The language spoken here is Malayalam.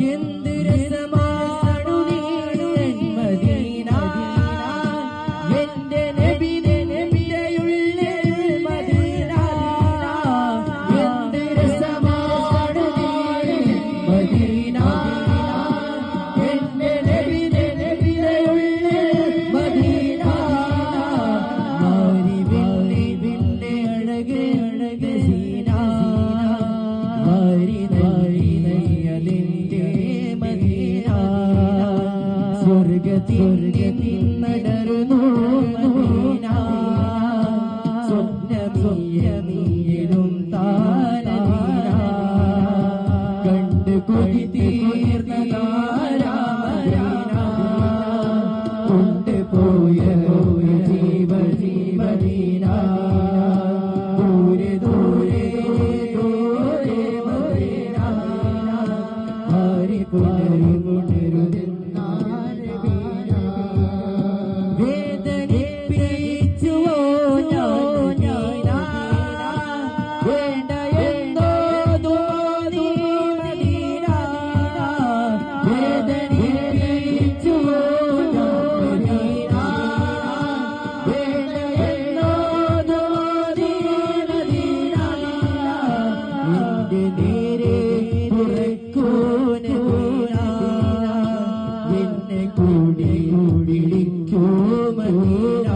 duyên സ്വർഗത്തിന്നടരുന്നു മദീന സ്വപ്നമീയ നീയിടും താനദീന കണ്ട് കൊതി തീർന്ന താരാമദീന കൊണ്ടുപോയ ജീവ ജീവദീന ദൂരെ ദൂരെ ദൂരെ മദീന ഹരി പുനരുമോ എന്നെ കൂടി വിളിക്കൂ മദീന